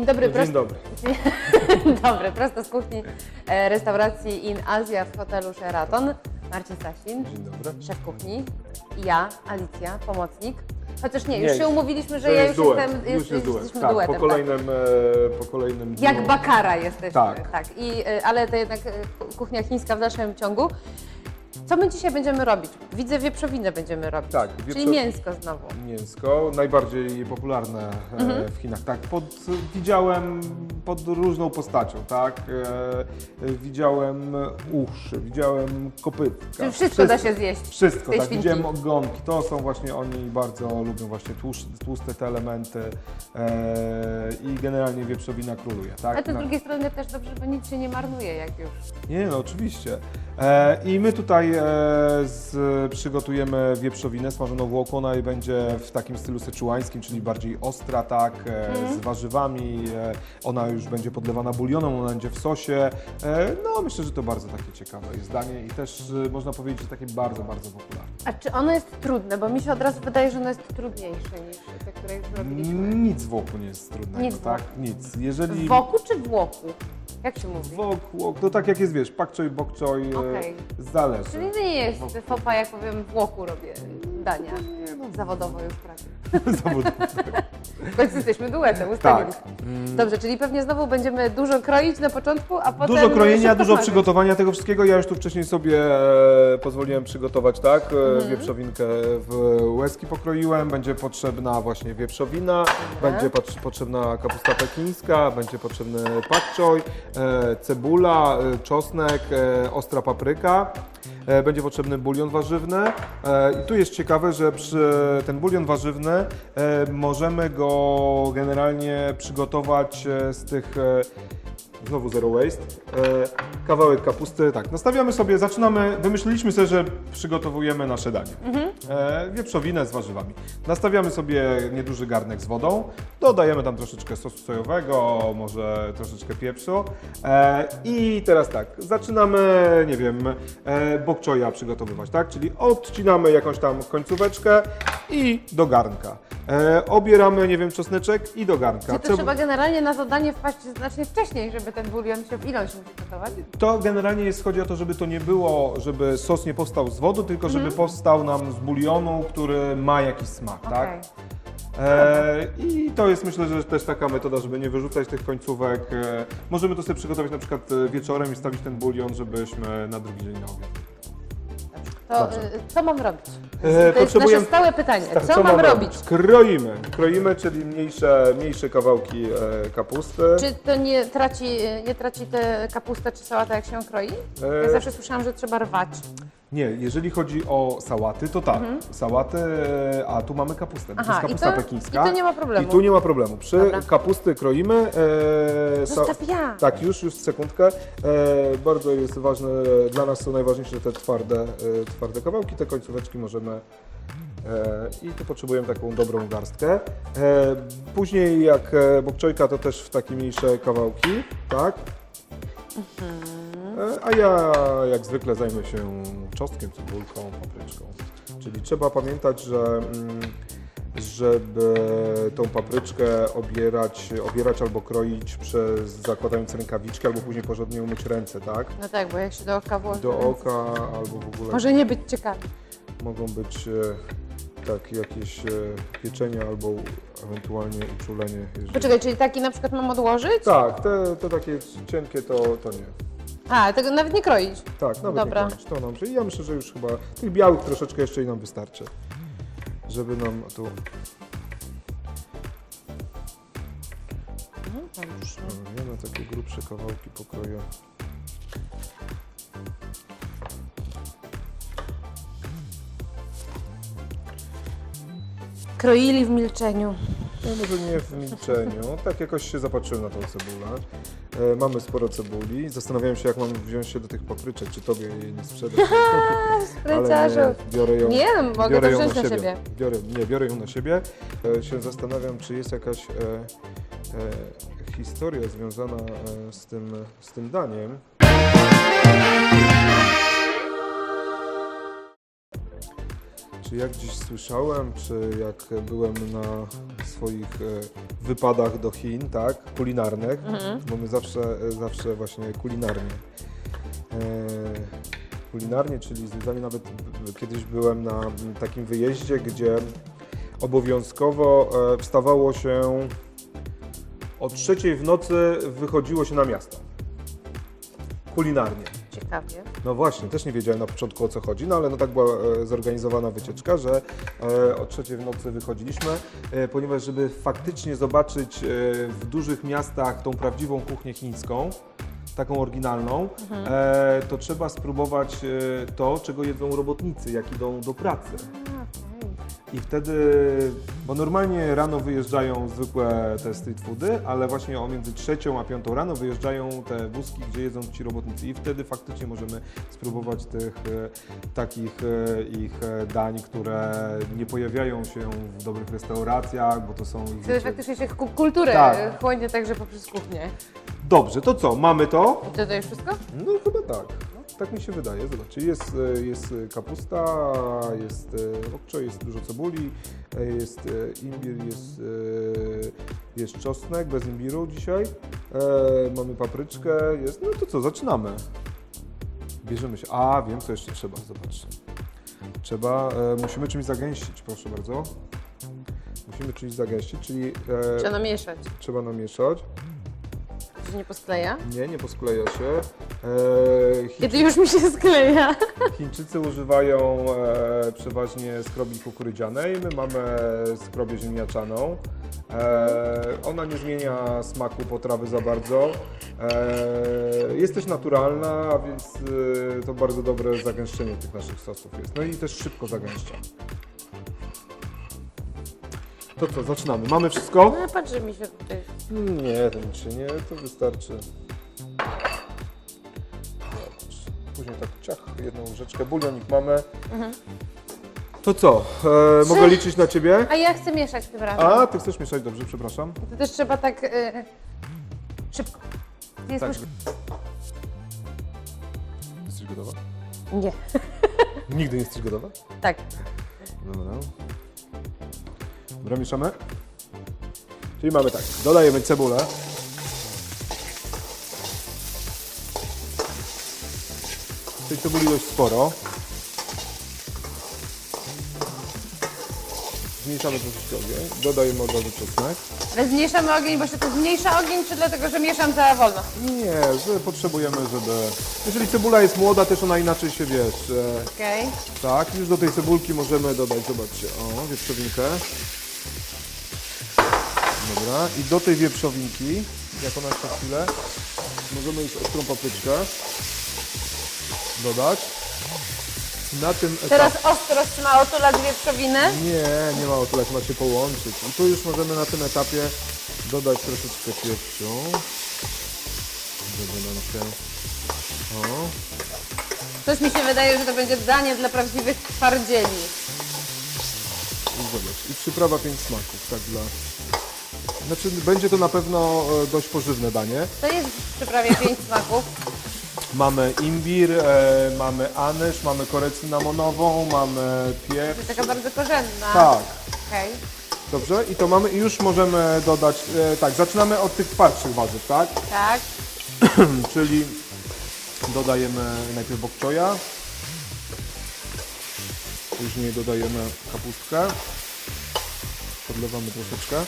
Dzień dobry, Dzień prosto, dobry. Dzień dobry, prosto z kuchni e, restauracji In Asia w hotelu Sheraton. Marcin Sasin, Dzień dobry. szef kuchni i ja, Alicja, pomocnik. Chociaż nie, Nie, już się już- umówiliśmy, że ja już duet. jestem, Już jest, duet. jesteśmy Tak, duetem. po kolejnym, e, po kolejnym Tak. Jak bakara jesteśmy. Tak. tak. I, e, ale to jednak kuchnia chińska w dalszym ciągu. Co my dzisiaj będziemy robić? Widzę wieprzowinę będziemy robić. Tak, Czyli wieprzo- mięsko znowu. Mięsko, najbardziej popularne e, Mhm. w Chinach. Tak, pod, widziałem pod różną postacią, tak. E, e, widziałem uszy, widziałem kopytka. Czyli wszystko da się zjeść Wszystko, tej tak. świnki. Widziałem ogonki. To są właśnie oni bardzo lubią właśnie tłuste te elementy e, i generalnie wieprzowina króluje, tak. Ale to z Na- drugiej strony też dobrze, bo nic się nie marnuje, jak już. Nie, no oczywiście. E, I my tutaj e, z, przygotujemy wieprzowinę smażoną w łoku. Ona będzie w takim stylu seczułańskim, czyli bardziej ostra, tak, e, z warzywami. E, ona już będzie podlewana bulionem, ona będzie w sosie. No myślę, że to bardzo takie ciekawe jest danie i też można powiedzieć, że takie bardzo, bardzo popularne. A czy ono jest trudne? Bo mi się od razu wydaje, że ono jest trudniejsze niż te, które już robiliśmy. Nic w łoku nie jest trudnego, Nic tak? Nic. Jeżeli... W woku czy w łoku? Jak się mówi? Wok, wok, to tak jak jest, wiesz, pak choi, bok choi, e, Okej. zależy. Czyli to nie jest fopa, jak powiem, w łoku robię dania. Zawodowo już prawie. Zawodowo. W końcu jesteśmy duetem, Tak. ustaliliśmy. Dobrze, czyli pewnie znowu będziemy dużo kroić na początku, a potem Dużo krojenia, szybko dużo smażyć. przygotowania tego wszystkiego. Ja już tu wcześniej sobie e, pozwoliłem przygotować, tak? E, Wieprzowinkę w łezki pokroiłem. Będzie potrzebna właśnie wieprzowina, będzie potrzebna kapusta pekińska, będzie potrzebny pak choi, e, cebula, e, czosnek, e, ostra papryka. E, Będzie potrzebny bulion warzywny. E, i tu jest ciekawe, że ten bulion warzywny e, możemy go generalnie przygotować z tych Znowu zero waste. E, kawałek kapusty. Tak, nastawiamy sobie, zaczynamy, wymyśliliśmy sobie, że przygotowujemy nasze danie. E, wieprzowinę z warzywami. Nastawiamy sobie nieduży garnek z wodą, dodajemy tam troszeczkę sosu sojowego, może troszeczkę pieprzu. E, I teraz tak, zaczynamy, nie wiem, bok choya przygotowywać, tak? Czyli odcinamy jakąś tam końcóweczkę i do garnka. E, obieramy, nie wiem, czosneczek i do garnka. Czyli to trzeba generalnie na zadanie wpaść znacznie wcześniej, żeby ten bulion się, ile on się musi gotować? To generalnie jest, chodzi o to, żeby to nie było, żeby sos nie powstał z wody, tylko żeby Mhm. powstał nam z bulionu, który ma jakiś smak, tak? E, I to jest myślę, że też taka metoda, żeby nie wyrzucać tych końcówek. E, możemy to sobie przygotować na przykład e, wieczorem i stawić ten bulion, żebyśmy na drugi dzień na obiad. To Dobrze. y, co mam robić? E, to jest nasze stałe pytanie. Tak, co, mam robić? Kroimy. Kroimy, czyli mniejsze, mniejsze kawałki e, kapusty. Czy to nie traci, nie traci tę kapustę czy sałatę, jak się ją kroi? Ja E, zawsze słyszałam, że trzeba rwać. Nie, jeżeli chodzi o sałaty, to tak. Sałaty, e, a tu mamy kapustę. bo to Mhm. Aha, jest i kapusta to- pekińska. i to nie ma problemu. I tu nie ma problemu. Przy Dobra. kapusty kroimy. E, sa- Zostaw ja. Tak, już, już sekundkę. E, bardzo jest ważne, dla nas są najważniejsze te twarde, e, twarde kawałki, te końcóweczki możemy e, i tu potrzebujemy taką dobrą garstkę. E, później jak e, bokczojka to też w takie mniejsze kawałki, tak? E, A ja jak zwykle zajmę się czosnkiem, cebulką, papryczką. Czyli trzeba pamiętać, że mm, żeby tą papryczkę obierać, obierać albo kroić przez zakładając rękawiczki, albo później porządnie umyć ręce, tak? No tak, bo jak się do oka włoży. Do oka albo w ogóle Może nie być ciekawy. mogą być e, tak jakieś e, pieczenia albo ewentualnie uczulenie. jeżeli- Poczekaj, czyli taki na przykład mam odłożyć? Tak, te, te takie cienkie to, to nie. A, tego nawet nie kroić. Tak, nawet Dobra. nie. To nam, ja myślę, że już chyba tych białych troszeczkę jeszcze i nam wystarczy, żeby nam tu... No. Ja na takie grubsze kawałki pokroję. Kroili w milczeniu. No może nie w milczeniu, tak jakoś się zapatrzyłem na tą cebulę. E, mamy sporo cebuli, zastanawiałem się jak mam wziąć się do tych papryczek, czy tobie jej nie sprzedać. Spryciarzu. nie, biorę ją, Nie, no, mogę biorę to ją wziąć na siebie. Biorę, nie, biorę ją na siebie. E, się zastanawiam, czy jest jakaś e, e, historia związana e, z, tym, z tym daniem. Czy jak gdzieś słyszałem, czy jak byłem na swoich e, wypadach do Chin, tak, kulinarnych, bo my zawsze, e, zawsze właśnie kulinarnie. E, kulinarnie, czyli zwiedzanie nawet kiedyś byłem na takim wyjeździe, gdzie obowiązkowo wstawało się o trzeciej w nocy wychodziło się na miasto. Kulinarnie. Ciekawie. No właśnie, też nie wiedziałem na początku o co chodzi, no ale no tak była e, zorganizowana wycieczka, że e, o trzeciej w nocy wychodziliśmy, e, ponieważ żeby faktycznie zobaczyć w dużych miastach tą prawdziwą kuchnię chińską, taką oryginalną, e, to trzeba spróbować to, czego jedzą robotnicy, jak idą do pracy. I wtedy, bo normalnie rano wyjeżdżają zwykłe te street foody, ale właśnie o między trzecią a piątą rano wyjeżdżają te wózki, gdzie jedzą ci robotnicy. I wtedy faktycznie możemy spróbować tych e, takich e, ich e, dań, które nie pojawiają się w dobrych restauracjach, bo to są Wtedy wiecie- faktycznie się ku- kulturę Tak. chłonie także poprzez kuchnię. Dobrze, to co, mamy to? I to, to już wszystko? No chyba tak. Tak mi się wydaje. Zobaczcie, jest, e, jest e, kapusta, jest e, okczo, jest dużo cebuli, jest imbir, jest, jest czosnek bez imbiru dzisiaj, mamy papryczkę, jest, no to co, zaczynamy. Bierzemy się, a wiem co jeszcze trzeba, zobaczcie. Trzeba, musimy czymś zagęścić, proszę bardzo. Musimy czymś zagęścić, czyli Trzeba namieszać. trzeba namieszać. Się nie poskleja? Nie, nie poskleja się. E, Kiedy już mi się skleja. Chińczycy używają e, przeważnie skrobi kukurydzianej, my mamy skrobię ziemniaczaną. E, ona nie zmienia smaku potrawy za bardzo. E, jest też naturalna, a więc e, to bardzo dobre zagęszczenie tych naszych sosów jest. No i też szybko zagęszcza. To co, zaczynamy. Mamy wszystko? No patrz, że mi się tutaj... Nie, to nic się nie, to wystarczy. Później tak ciach, jedną łyżeczkę, bulionik mamy. To co, e, mogę liczyć na Ciebie? A ja chcę mieszać tym razem. A, Ty chcesz mieszać, dobrze, przepraszam. To też trzeba tak y, szybko. Ty Tak. jesteś... Jesteś gotowa? Nie. Nigdy nie jesteś gotowa? Tak. Dobra. Dobra, mieszamy. Czyli mamy tak, dodajemy cebulę. Tej cebuli dość sporo. Zmniejszamy troszeczkę ogień. Dodajemy od razu czosnek. Ale zmniejszamy ogień, bo się to zmniejsza ogień, czy dlatego, że mieszam za wolno? Nie, że potrzebujemy, żeby... Jeżeli cebula jest młoda, też ona inaczej się, wiesz... E, Okej. tak, już do tej cebulki możemy dodać, zobaczcie, o, wieprzowinkę. Dobra, i do tej wieprzowinki, jak ona jeszcze chwilę, możemy już ostrą papryczkę dodać. Na tym etapie... Teraz ostro ma otulać wieprzowinę. Nie, nie ma otulać, ma się połączyć. I tu już możemy na tym etapie dodać troszeczkę pieprzu. Żeby nam się... O, Coś mi się wydaje, że to będzie danie dla prawdziwych twardzieli. I zobacz, i przyprawa pięć smaków, tak dla... Znaczy, będzie to na pewno e, dość pożywne danie. To jest w przyprawie pięć smaków. Mamy imbir, e, mamy anyż, mamy korę cynamonową, mamy To pieprz. jest taka bardzo korzenna. Tak, Okej. dobrze. I to mamy, i już możemy dodać, e, tak, zaczynamy od tych twardszych warzyw, tak? Tak. Czyli dodajemy najpierw bok choya, później dodajemy kapustkę, podlewamy troszeczkę.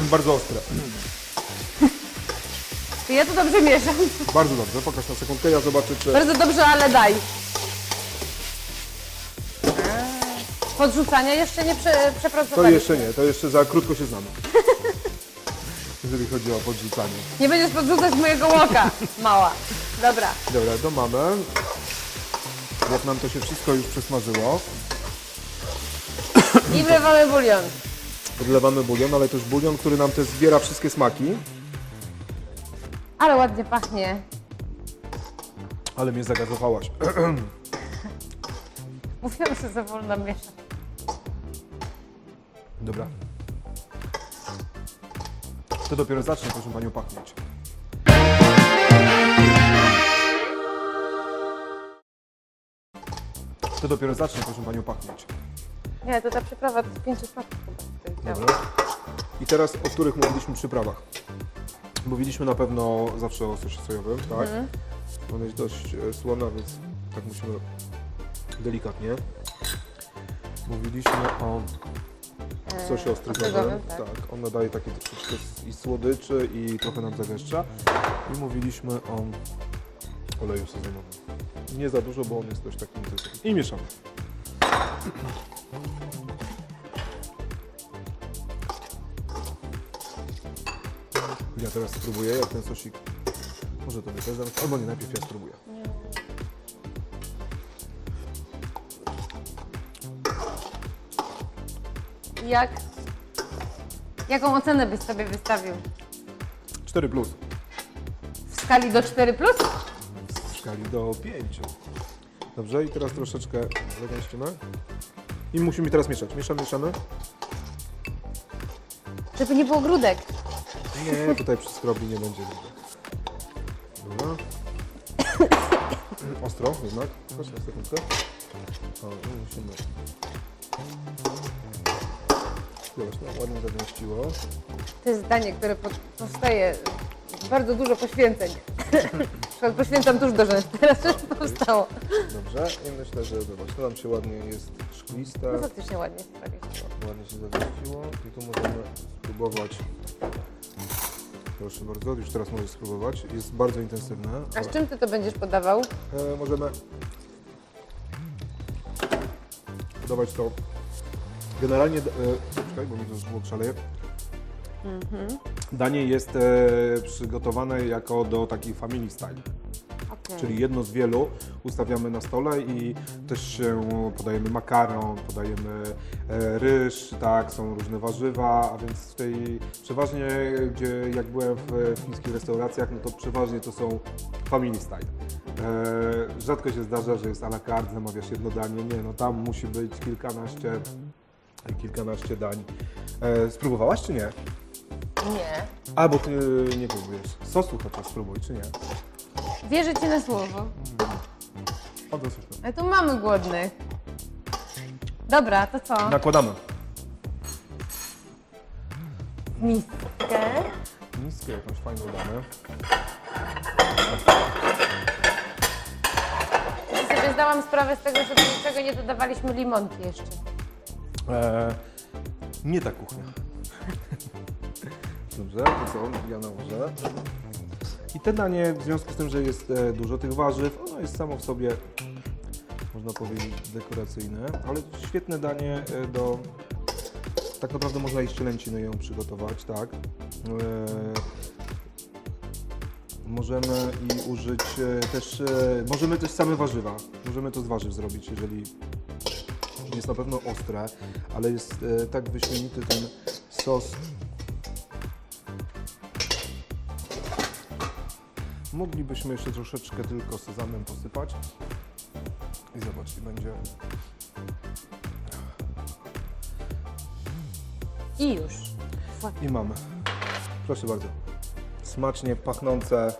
Bardzo ostre. Czy ja to dobrze mieszam? Bardzo dobrze, pokaż na sekundkę, ja zobaczę czy... Bardzo dobrze, ale daj. Podrzucania jeszcze nie prze, To przepracowaliśmy. jeszcze nie, to jeszcze za krótko się znamy. Jeżeli chodzi o podrzucanie. Nie będziesz podrzucać mojego łoka, mała. Dobra. Dobra, to mamy. Jak nam to się wszystko już przesmażyło, I wlewamy bulion. podlewamy bulion, ale też bulion, który nam też zbiera wszystkie smaki. Ale ładnie pachnie. Ale mnie zagazowałaś. Mówiłam, że za wolno mieszam. Dobra. To dopiero zacznie, proszę Panią, pachnieć. To dopiero zacznie, proszę Panią, pachnieć. Nie, to ta przyprawa to z pięciu smaków. Dobra. I teraz o których mówiliśmy przyprawach? Mówiliśmy na pewno zawsze o sosie sojowym, tak? Mhm. Ona jest dość e, słona, więc tak musimy delikatnie. Mówiliśmy o E, sosie ostrygowym. ostrygowym, Tak. tak. on nadaje takie troszeczkę s- i słodyczy i trochę nam zagęszcza. I mówiliśmy o oleju sezonowym. Nie za dużo, bo on jest dość taki intensywny. I mieszamy. Ja teraz spróbuję, jak ten sosik. Może to by też albo nie, najpierw ja spróbuję. Jak, jaką ocenę byś sobie wystawił? 4 plus. W skali do 4 plus? w skali do 5. Dobrze, i teraz troszeczkę zagęścimy. I musimy teraz mieszać. Mieszamy, mieszamy. Żeby nie było grudek. Nie, tutaj przy skrobi nie będzie widać. Dobra. Ostro jednak. Chodź na sekundkę. O, musimy. Zobacz, no, ładnie zagęściło. To jest zdanie, które po- powstaje bardzo dużo poświęceń. Na przykład Poświęcam tuż do rzęs. Teraz już powstało. Dobrze, i myślę, że zobacz, to nam się ładnie jest szkliste. No faktycznie ładnie ładnie się zagęściło i tu możemy spróbować. Proszę bardzo, już teraz możesz spróbować. Jest bardzo intensywne. A z czym ty to będziesz podawał? E, możemy podawać to. Generalnie, e, czekaj, bo mi to żółk szaleje. Danie jest e, przygotowane jako do takiej family style. Czyli jedno z wielu ustawiamy na stole i też się podajemy makaron, podajemy e, ryż, tak, są różne warzywa, a więc tej przeważnie, gdzie jak byłem w chińskich restauracjach, no to przeważnie to są family style. E, rzadko się zdarza, że jest à la carte, zamawiasz jedno danie, nie, no tam musi być kilkanaście, kilkanaście dań. E, spróbowałaś czy nie? Nie. Albo ty nie próbujesz. Sosu chociaż spróbuj, czy nie? Wierzę ci na słowo. O, to super. Ale tu mamy głodnych. Dobra, to co? Nakładamy. Miskę. Niskie jakąś fajną damy. Ja sobie zdałam sprawę z tego, że do niczego nie dodawaliśmy limonki jeszcze. Eee, nie ta kuchnia. Dobrze, to co? Ja nałożę. I te danie, w związku z tym, że jest e, dużo tych warzyw, ono jest samo w sobie, można powiedzieć, dekoracyjne, ale świetne danie e, do... Tak naprawdę można i z cielęciny ją przygotować, tak. Eee, Możemy i użyć e, też, e, możemy też same warzywa. Możemy to z warzyw zrobić, jeżeli jest na pewno ostre, ale jest e, tak wyśmienity ten sos. Moglibyśmy jeszcze troszeczkę tylko sezamem posypać. I zobacz, i będzie. I już. I mamy. Proszę bardzo. Smacznie pachnące.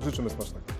Życzymy smacznego.